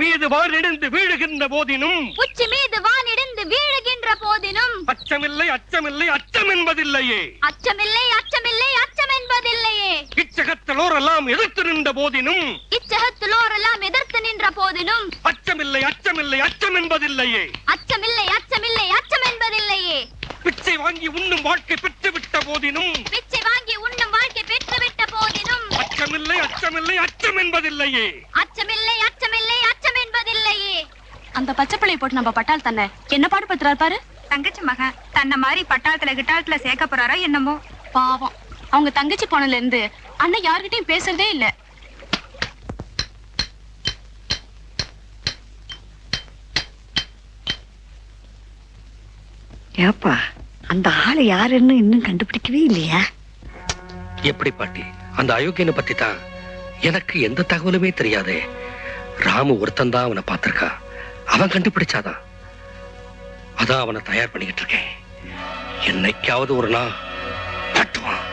மீது வானிடிந்து வீழுகின்ற போதினும் உச்சி மீது வானிடிந்து வீழுகின்ற போதினும் அச்சமில்லை அச்சமில்லை அச்சம் என்பதில்லையே அச்சமில்லை அச்சமில்லை அச்சம் என்பதில்லையே இச்சகத்திலோரெல்லாம் எதிர்த்து நின்ற போதினும் இச்சகத்திலோரெல்லாம் எதிர்த்து நின்ற போதிலும் அச்சமில்லை அச்சமில்லை அச்சம் என்பதில்லையே அச்சமில்லை அச்சமில்லை அச்சம் என்பதில்லையே பிச்சை வாங்கி உண்ணும் வாழ்க்கை பெற்றுவிட்ட போதினும் பிச்சை வாங்கி உண்ணும் வாழ்க்கை பெற்றுவிட்ட போதிலும் அச்சமில்லை அச்சமில்லை அச்சம் என்பதில்லையே அச்சமில்லை அந்த பச்சை பிள்ளைய போட்டு நம்ம பட்டால் தானே என்ன பாடுபடுத்துறாரு பாரு? தங்கச்சி மகன் தன்னை மாதிரி பட்டாளத்துல கிட்டாளத்துல சேர்க்க போறாரோ என்னமோ. பாவம். அவங்க தங்கச்சி போனதுல இருந்து அண்ணன் யார்கிட்டயும் பேசுறதே இல்ல. ஏப்பா அந்த ஆளு யாருன்னு இன்னும் கண்டுபிடிக்கவே இல்லையா? எப்படி பாட்டி? அந்த அயோக்கியனை பத்தி தான் எனக்கு எந்த தகவலுமே தெரியாதே. ராமு ஒருத்தன் தான் அவனை பார்த்திருக்கா. அவன் கண்டுபிடிச்சாதான். அதான் அவனை தயார் பண்ணிக்கிட்டு இருக்கேன். என்னைக்காவது ஒரு நாள் தட்டுவான்.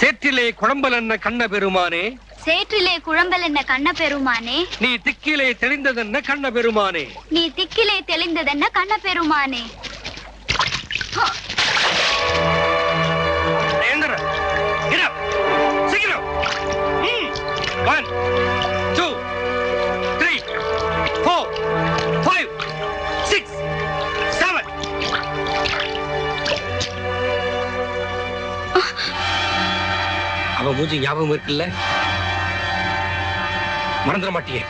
சேற்றிலே குழம்பல் என்ன கண்ண பெருமானே? சேற்றிலே குழம்பல் என்ன கண்ண பெருமானே? நீ திக்கிலே தெளிந்ததென்ன கண்ண பெருமானே? நீ திக்கிலே தெளிந்ததென்ன கண்ண பெருமானே. One, அவன் மூஞ்சி ஞாபகம் இருக்குல்ல? மறந்துட மாட்டியே.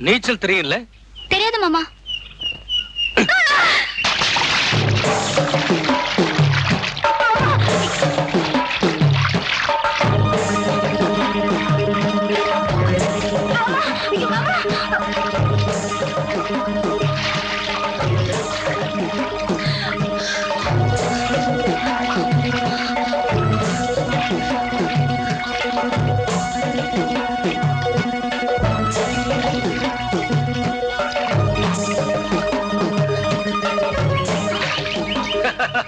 நீச்சல் தெரியும்ல? தெரியாது மாமா.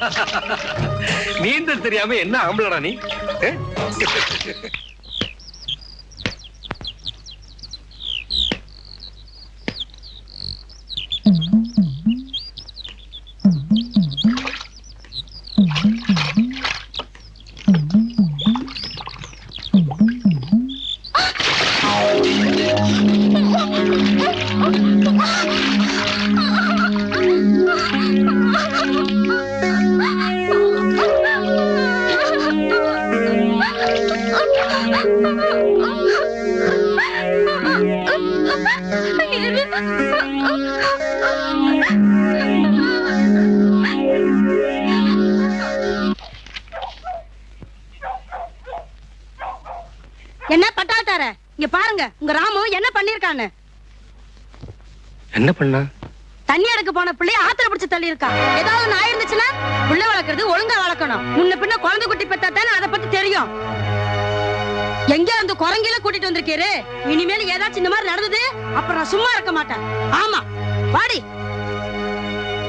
நீந்தல் தெரியாம என்ன ஆம்பளடா நீ? என்ன பட்டாத்தார இங்க பாருங்க உங்க ராமு என்ன பண்ணிருக்கான்னு? என்ன பண்ணா? தண்ணி எடுக்க போன பிள்ளைய ஆத்திர பிடிச்சு தள்ளி இருக்கா ஏதாவது ஒண்ணு ஆயிருந்துச்சுன்னா புள்ள வளர்க்கறது ஒழுங்கா வளர்க்கணும். முன்ன பின்ன குழந்தை குட்டி பெத்தா தானே அதை பத்தி தெரியும். எங்க அந்த குரங்கில கூட்டிட்டு வந்திருக்கீரு? இனிமேல் ஏதாச்சும் இந்த மாதிரி நடந்தது அப்புறம் நான் சும்மா இருக்க மாட்டேன். ஆமா வாடி.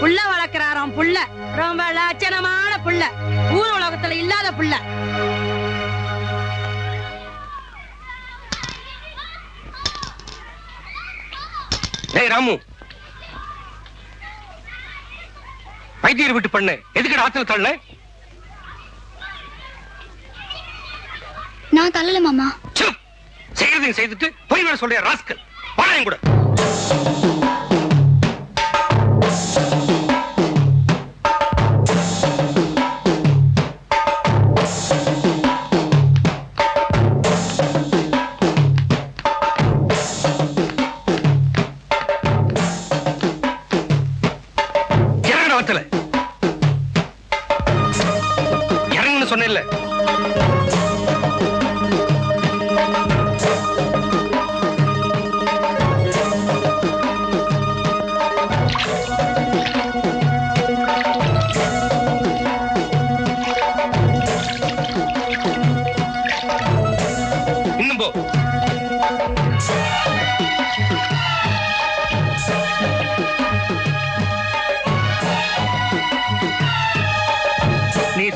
புள்ள வளர்க்கிறாராம் புள்ள. ரொம்ப லட்சணமான புள்ள. ஊர் உலகத்துல இல்லாத புள்ள. டேய் ராமு. வைத்தியர் விட்டு பண்ண. எதுக்கு ஆத்துல தள்ள? நான் தள்ளல மாமா. செய்யறதையும் செய்துட்டு போய் வேற சொல்ற ராஸ்கல்? என் கூட.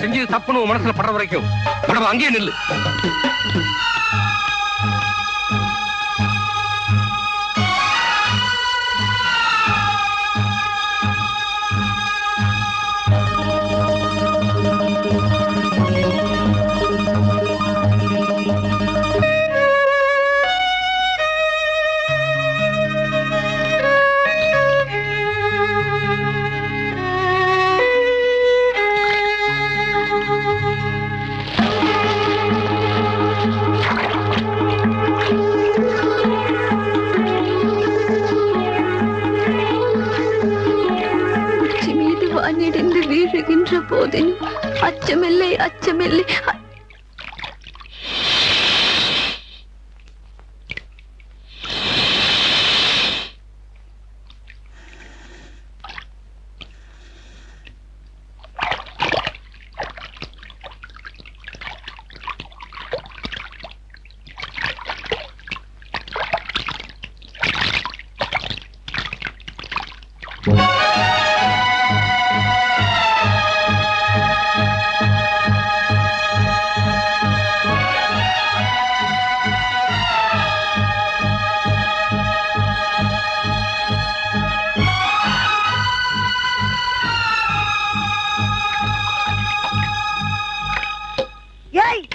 செஞ்சது தப்புன்னு உன் மனசுல படுற வரைக்கும். படம் அங்கேயே நில்லு. வீழுகின்ற போதினும் அச்சமில்லை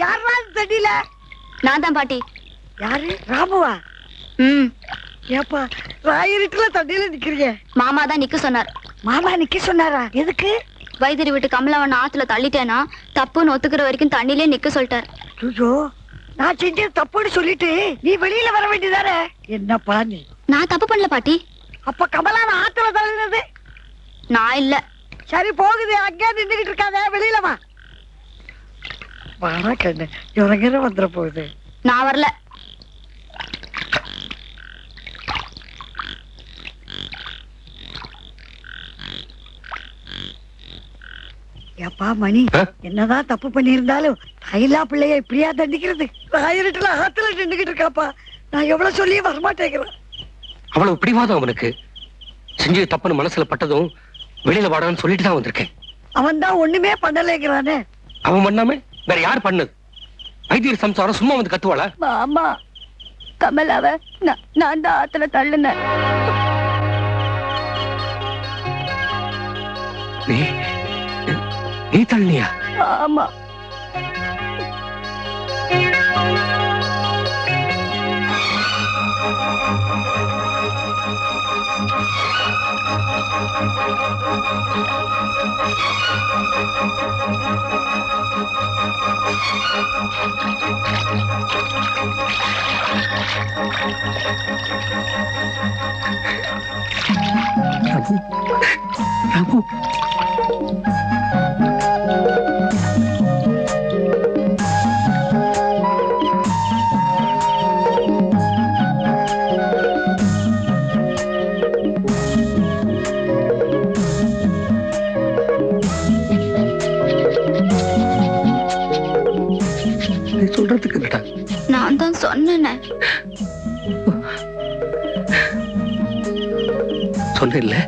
யாரா தடியில நான் தான் பாட்டி. யாரு? ராமுவா? ம். ஏப்பா ராயிருட்டுல தண்ணியில நிக்கிறீங்க. மாமா தான் நிக்க சொன்னார். மாமா நிக்க சொன்னாரா? எதுக்கு? வைத்திரி விட்டு கமலவன் ஆத்துல தள்ளிட்டேனா தப்புன்னு ஒத்துக்கிற வரைக்கும் தண்ணிலே நிக்க சொல்லிட்டார். ஐயோ நான் செஞ்சது தப்புன்னு சொல்லிட்டு நீ வெளியில வர வேண்டியதானே? என்னப்பா நீ? நான் தப்பு பண்ணல பாட்டி. அப்ப கமலா நான் ஆத்துல தள்ளினது? நான் இல்ல. சரி போகுது அங்கே நின்றுகிட்டு இருக்காத வெளியில வா. வாடா கண்ணு இறங்கிற வந்துட போகுது. நான் வரல. ஏப்பா மணி? என்னதான் தப்பு பண்ணியிருந்தாலும் தைலா பிள்ளைய இப்படியா தண்டிக்கிறது? ராயிருட்டுல ஆத்துல நின்றுகிட்டு இருக்காப்பா. நான் எவ்வளவு சொல்லியே வரமாட்டேங்கிறேன். அவ்வளவு பிடிவாதம் அவனுக்கு. செஞ்சது தப்புன்னு மனசுல பட்டதும் வெளியில வாடான்னு சொல்லிட்டு தான் வந்திருக்கேன். அவன் தான் ஒண்ணுமே பண்ணலைங்கிறானே. அவன் பண்ணாம? வேற யார் பண்ணது வைத்தியர் சம்சாரம் சும்மா வந்து கத்துவாளா? மாமா கமலாவ நான் தான் ஆத்துல தள்ளுனேன். நீ நீ தள்ளியா ஆமா ராமு ராமு நீ பொண்ணு இல்லை.